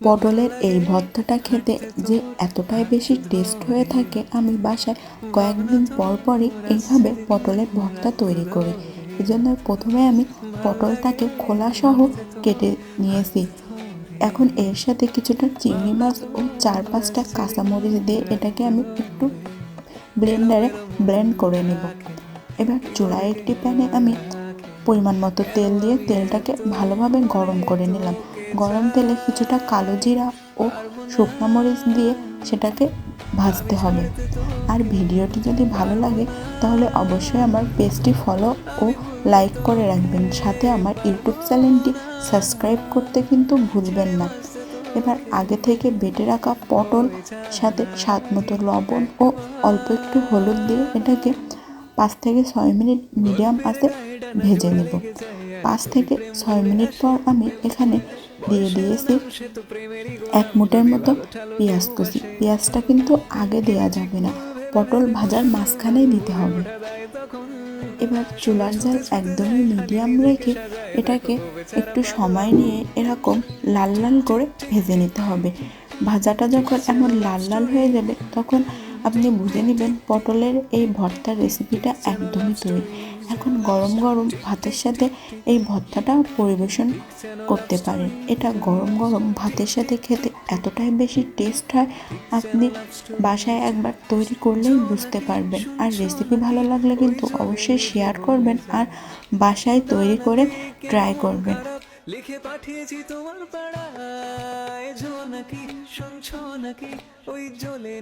পটলের এই ভর্তাটা খেতে যে এতটাই বেশি টেস্ট হয়ে থাকে, আমি বাসায় কয়েকদিন পর পরই এইভাবে পটলের ভর্তা তৈরি করি। এজন্য প্রথমে আমি পটলটাকে খোলাসহ কেটে নিয়েছি। এখন এর সাথে কিছুটা চিংড়ি মাছ ও চার পাঁচটা কাঁচামরিচ দিয়ে এটাকে আমি একটু ব্লেন্ডারে ব্লেন্ড করে নেব। এবার চুলায় একটি প্যানে আমি পরিমাণ মতো তেল দিয়ে তেলটাকে ভালোভাবে গরম করে নিলাম। গরম তেলে কিছুটা কালো জিরা ও শুকনো মরিচ দিয়ে সেটাকে ভাজতে হবে। আর ভিডিওটি যদি ভালো লাগে, তাহলে অবশ্যই আমার পেজটি ফলো ও লাইক করে রাখবেন। সাথে আমার ইউটিউব চ্যানেলটি সাবস্ক্রাইব করতে কিন্তু ভুলবেন না। এবার আগে থেকে বেটে রাখা পটল, সাথে স্বাদ মতো লবণ ও অল্প একটু হলুদ দিয়ে এটাকে পাঁচ থেকে ছয় মিনিট মিডিয়াম আঁচে ভেজে নেব। পাঁচ থেকে ছয় মিনিট পর আমি এখানে দিয়ে দিয়েছি এক মুঠের মতো পেঁয়াজ কুচি। পেঁয়াজটা কিন্তু আগে দেয়া যাবে না। পটল ভাজার মাঝখানেই দিতে হবে। এবার চুলার জাল একদমই মিডিয়াম রেখে এটাকে একটু সময় নিয়ে এরকম লাল লাল করে ভেজে নিতে হবে। ভাজাটা যখন এমন লাল লাল হয়ে যাবে, তখন আপনি বুঝে নেবেন পটলের এই ভর্তার রেসিপিটা একদমই তৈরি। এখন গরম গরম ভাতের সাথে এই ভর্তাটা পরিবেশন করতে পারেন। এটা গরম গরম ভাতের সাথে খেতে এতটাই বেশি টেস্ট হয়, আপনি বাসায় একবার তৈরি করলেই বুঝতে পারবেন। আর রেসিপি ভালো লাগলে কিন্তু অবশ্যই শেয়ার করবেন আর বাসায় তৈরি করে ট্রাই করবেন। লিখে পাঠিয়েছি তোমার পাড়ায়, ঝোনাকি শুনছো নাকি ওই জ্বলে